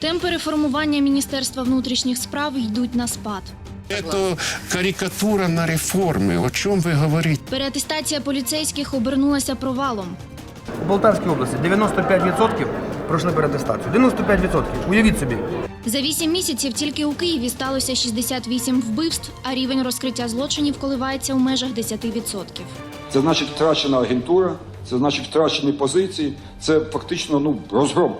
Темпи реформування Міністерства внутрішніх справ йдуть на спад. Это карикатура на реформы. О чем вы говорите? Переатестація поліцейських обернулася провалом. У Полтавській області 95% пройшли перетестацію. 95%. Уявіть собі. За вісім місяців тільки у Києві сталося 68 вбивств, а рівень розкриття злочинів коливається у межах 10%. Це значить втрачена агентура, це значить втрачені позиції, це фактично ну, розгром.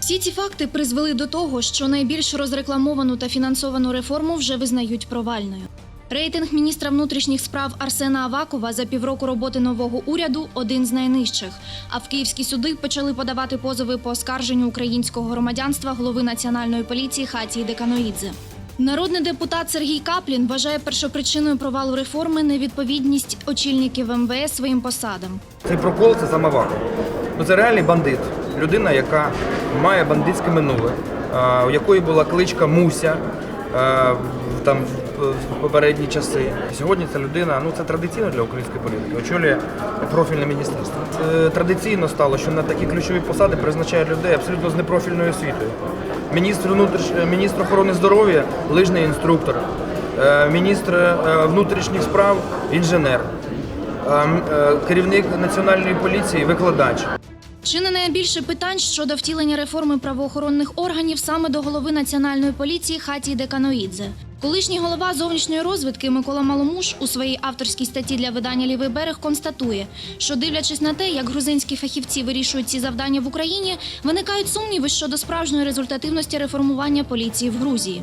Всі ці факти призвели до того, що найбільш розрекламовану та фінансовану реформу вже визнають провальною. Рейтинг міністра внутрішніх справ Арсена Авакова за півроку роботи нового уряду один з найнижчих. А в київські суди почали подавати позови по оскарженню українського громадянства голови національної поліції Хатії Деканоїдзе. Народний депутат Сергій Каплін вважає першопричиною провалу реформи невідповідність очільників МВС своїм посадам. Цей прокол це самовак. Ну це реальний бандит. Людина, яка має бандитське минуле, у якої була кличка Муся в- там в- попередні часи. Сьогодні ця людина, ну це традиційно для української політики, очолює профільне міністерство. Це традиційно стало, що на такі ключові посади призначають людей абсолютно з непрофільною освітою. Міністр внутріш... міністр охорони здоров'я лижний інструктор, Е, міністр е, внутрішніх справ інженер. А, м, е, керівник національної поліції викладач. Чи не найбільше питань щодо втілення реформи правоохоронних органів саме до голови національної поліції Хатії Деканоїдзе? Колишній голова зовнішньої розвідки Микола Маломуш у своїй авторській статті для видання Лівий берег констатує, що дивлячись на те, як грузинські фахівці вирішують ці завдання в Україні, виникають сумніви щодо справжньої результативності реформування поліції в Грузії.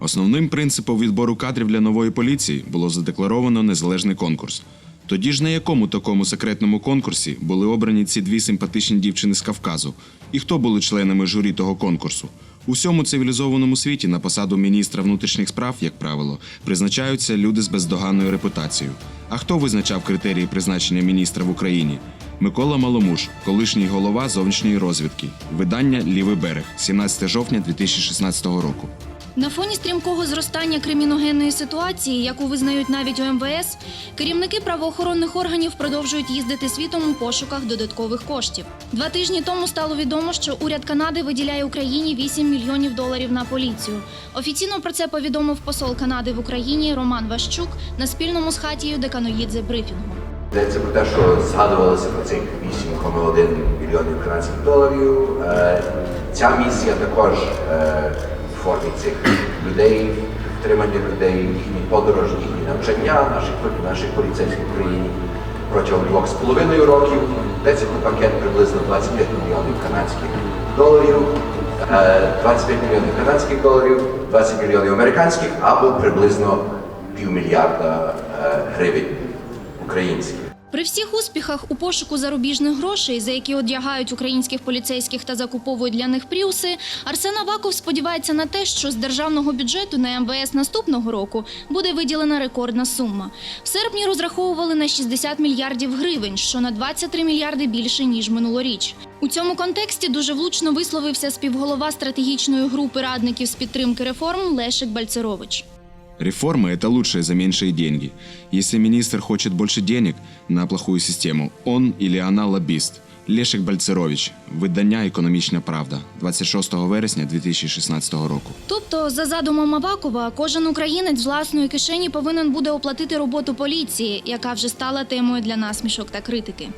Основним принципом відбору кадрів для нової поліції було задекларовано незалежний конкурс. Тоді ж на якому такому секретному конкурсі були обрані ці дві симпатичні дівчини з Кавказу, і хто були членами журі того конкурсу? У всьому цивілізованому світі на посаду міністра внутрішніх справ, як правило, призначаються люди з бездоганною репутацією. А хто визначав критерії призначення міністра в Україні? Микола Маломуш, колишній голова зовнішньої розвідки. Видання Лівий берег, 17 жовтня 2016 року. На фоні стрімкого зростання криміногенної ситуації, яку визнають навіть у МВС, керівники правоохоронних органів продовжують їздити світом у пошуках додаткових коштів. Два тижні тому стало відомо, що уряд Канади виділяє Україні 8 мільйонів доларів на поліцію. Офіційно про це повідомив посол Канади в Україні Роман Ващук на спільному з хатією Деканоїдзе брифінгу. Йдеться про те, що згадувалося про цих 8,1 мільйонів канадських доларів. Е, Ця місія також е, формі цих людей, втримання людей, їхні подорожі, їхні навчання наших, наших поліцейських в Україні протягом двох з половиною років. Йдеться пакет приблизно 25 мільйонів канадських доларів. Е, 25 мільйонів канадських доларів, 20 мільйонів американських або приблизно півмільярда е, гривень українських. При всіх успіхах у пошуку зарубіжних грошей, за які одягають українських поліцейських та закуповують для них пріуси, Арсен Аваков сподівається на те, що з державного бюджету на МВС наступного року буде виділена рекордна сума. В серпні розраховували на 60 мільярдів гривень, що на 23 мільярди більше ніж минулоріч. У цьому контексті дуже влучно висловився співголова стратегічної групи радників з підтримки реформ Лешик Бальцерович. Реформы – это лучшее за меньшие деньги. Если министр хочет больше денег на плохую систему, он или она лоббист. Лешик Бальцерович. Видання «Економічна правда» 26 вересня 2016 року. Тобто, за задумом Авакова, кожен українець з власної кишені повинен буде оплатити роботу поліції, яка вже стала темою для насмішок та критики.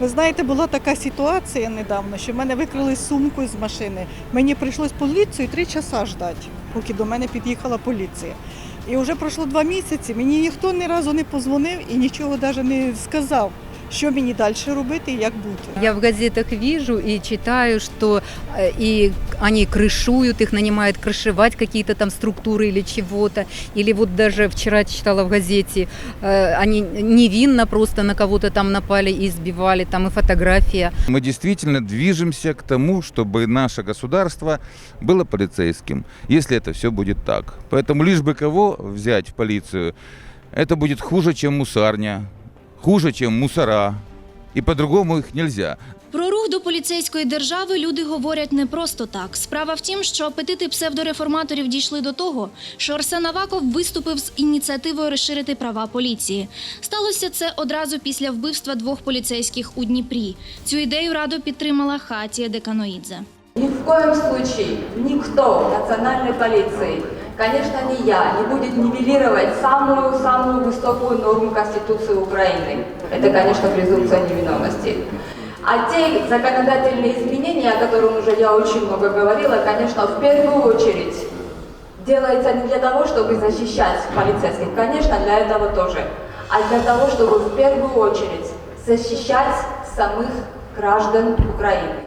Ви знаєте, була така ситуація недавно, що в мене викрили сумку з машини. Мені прийшлось поліцію три часа ждати, поки до мене під'їхала поліція. І вже пройшло два місяці. Мені ніхто ні разу не позвонив і нічого навіть не сказав, що мені далі робити і як бути. Я в газетах вижу и читаю, что э, и они крышуют, их нанимают крышевать какие-то там структуры или чего-то. Или вот даже вчера читала в газете, э, они невинно просто на кого-то там напали и избивали, там и фотография. Мы действительно движемся к тому, чтобы наше государство было полицейским, если это все будет так. Поэтому лишь бы кого взять в полицию, это будет хуже, чем мусарня, хуже, чем мусора. И по-другому их нельзя. Про рух до поліцейської держави люди говорять не просто так. Справа в тім, що апетити псевдореформаторів дійшли до того, що Арсен Аваков виступив з ініціативою розширити права поліції. Сталося це одразу після вбивства двох поліцейських у Дніпрі. Цю ідею радо підтримала Хатія Деканоїдзе. Ни в коем случае никто в национальной полиции, конечно, не я, не будет нивелировать самую-самую высокую норму Конституции Украины. Это, конечно, презумпция невиновности. А те законодательные изменения, о которых уже я очень много говорила, конечно, в первую очередь делается не для того, чтобы защищать полицейских, конечно, для этого тоже, а для того, чтобы в первую очередь защищать самих граждан України.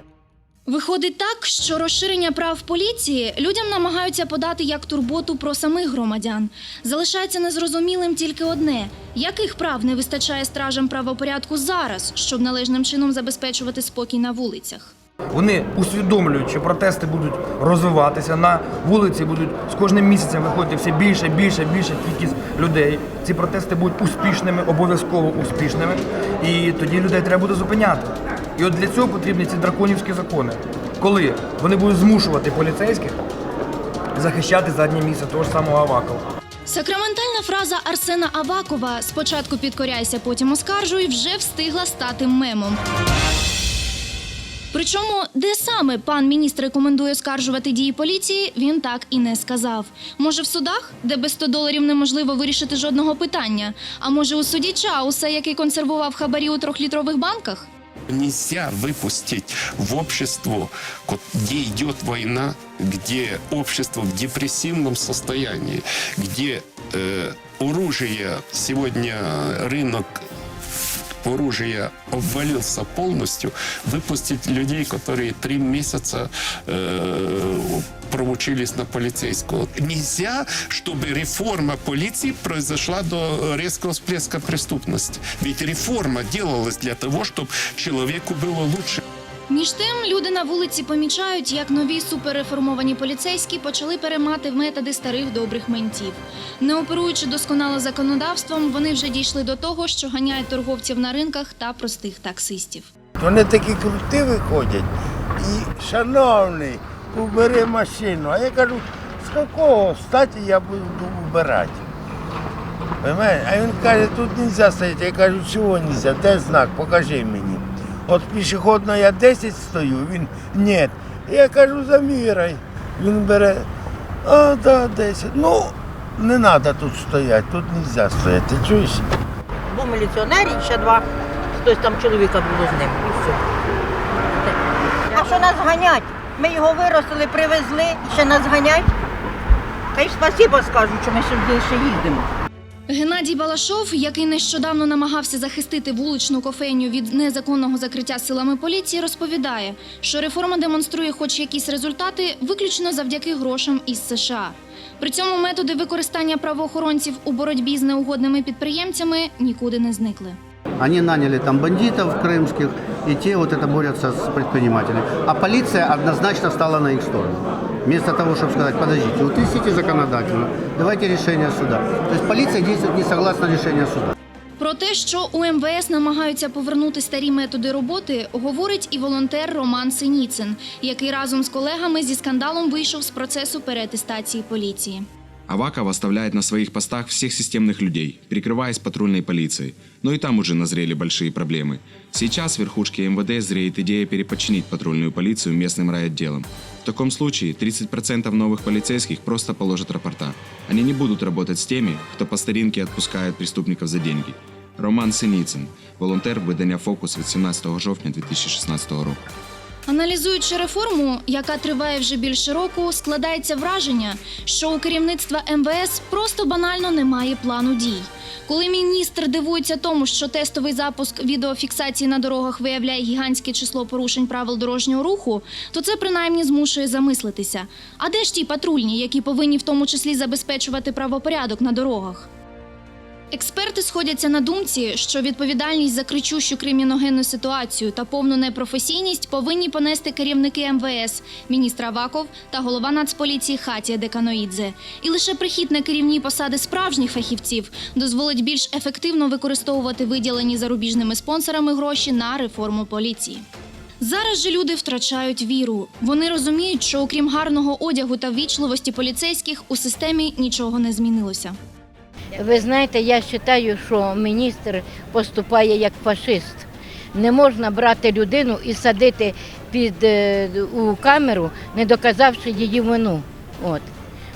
Виходить так, що розширення прав поліції людям намагаються подати як турботу про самих громадян. Залишається незрозумілим тільки одне: яких прав не вистачає стражам правопорядку зараз, щоб належним чином забезпечувати спокій на вулицях. Вони усвідомлюють, що протести будуть розвиватися на вулиці, будуть з кожним місяцем виходити все більше, більше, більше кількість людей. Ці протести будуть успішними, обов'язково успішними. І тоді людей треба буде зупиняти. І от для цього потрібні ці драконівські закони, коли вони будуть змушувати поліцейських захищати заднє місце того ж самого Авакова. Сакраментальна фраза Арсена Авакова Спочатку підкоряйся, потім оскаржуй вже встигла стати мемом. Причому, де саме пан міністр рекомендує оскаржувати дії поліції, він так і не сказав. Може, в судах, де без 100 доларів неможливо вирішити жодного питання. А може, у суді Чауса, який консервував хабарі у трьохлітрових банках? Нельзя выпустить в общество, ко- где идет война, где общество в депрессивном состоянии, где э, оружие, сегодня рынок оружия обвалился полностью, выпустить людей, которые три месяца э, проучились на полицейского. Нельзя, чтобы реформа полиции произошла до резкого всплеска преступности. Ведь реформа делалась для того, чтобы человеку было лучше. Між тим, люди на вулиці помічають, як нові суперреформовані поліцейські почали переймати методи старих добрих ментів. Не оперуючи досконало законодавством, вони вже дійшли до того, що ганяють торговців на ринках та простих таксистів. Вони такі круті виходять. І, шановний, убери машину. А я кажу, з якого статі я буду убирати? Понимаєш? А він каже, тут не можна стояти. Я кажу, чого не можна? Де знак? Покажи мені. От пішохідно я 10 стою, він ні. Я кажу, заміряй. Він бере, а, да, 10. Ну, не треба тут стояти, тут не можна стояти. Чуєш? Був міліціонер і ще два, хтось там чоловіка було з ним. І все. А що нас ганять? Ми його виростили, привезли, ще нас ганять. Та й спасибо скажу, що ми ще їздимо. Геннадій Балашов, який нещодавно намагався захистити вуличну кофейню від незаконного закриття силами поліції, розповідає, що реформа демонструє хоч якісь результати виключно завдяки грошам із США. При цьому методи використання правоохоронців у боротьбі з неугодними підприємцями нікуди не зникли. Они наняли там бандитов крымских, и те вот это борются с предпринимателями. А полиция однозначно стала на их сторону. Вместо того, чтобы сказать, подождите, утысите законодательно, давайте решение суда. То есть полиция действует не согласно решению суда. Про те, що у МВС намагаються повернути старі методи роботи, говорить і волонтер Роман Синіцин, який разом з колегами зі скандалом вийшов з процесу переатестації поліції. Аваков оставляет на своих постах всех системных людей, прикрываясь патрульной полицией. Но и там уже назрели большие проблемы. Сейчас в верхушке МВД зреет идея переподчинить патрульную полицию местным райотделам. В таком случае 30% новых полицейских просто положат рапорта. Они не будут работать с теми, кто по старинке отпускает преступников за деньги. Роман Синіцин, волонтер видання «Фокус» від 17 жовтня 2016 року. Аналізуючи реформу, яка триває вже більше року, складається враження, що у керівництва МВС просто банально немає плану дій. Коли міністр дивується тому, що тестовий запуск відеофіксації на дорогах виявляє гігантське число порушень правил дорожнього руху, то це принаймні змушує замислитися. А де ж ті патрульні, які повинні в тому числі забезпечувати правопорядок на дорогах? Експерти сходяться на думці, що відповідальність за кричущу криміногенну ситуацію та повну непрофесійність повинні понести керівники МВС, міністр Аваков та голова Нацполіції Хатія Деканоїдзе. І лише прихід на керівні посади справжніх фахівців дозволить більш ефективно використовувати виділені зарубіжними спонсорами гроші на реформу поліції. Зараз же люди втрачають віру. Вони розуміють, що окрім гарного одягу та ввічливості поліцейських у системі нічого не змінилося. Ви знаєте, я вважаю, що міністр поступає як фашист. Не можна брати людину і садити під е, у камеру, не доказавши її вину. От.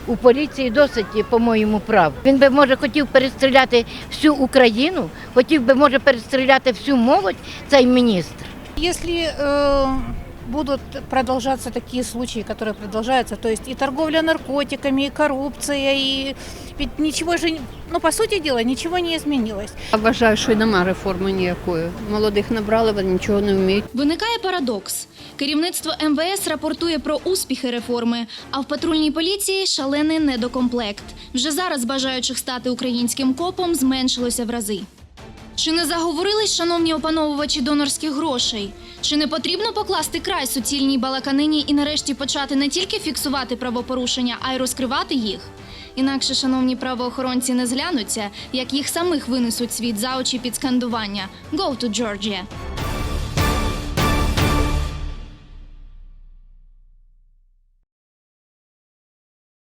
У поліції досить, по-моєму, прав. Він би, може, хотів перестріляти всю Україну, хотів би, може, перестріляти всю молодь, цей міністр. Если э, будут продолжаться такие случаи, которые продолжаются, то есть и торговля наркотиками, и коррупция, и ведь ничего же, ну, по сути дела, ничего не изменилось. Я вважаю, що нема реформи ніякої. Молодих набрали, вони нічого не вміють. Виникає парадокс. Керівництво МВС рапортує про успіхи реформи, а в патрульній поліції шалений недокомплект. Вже зараз бажаючих стати українським копом зменшилося в рази. Чи не заговорились, шановні опановувачі донорських грошей? Чи не потрібно покласти край суцільній балаканині і нарешті почати не тільки фіксувати правопорушення, а й розкривати їх? Інакше, шановні правоохоронці, не зглянуться, як їх самих винесуть світ за очі під скандування «Go to Georgia!».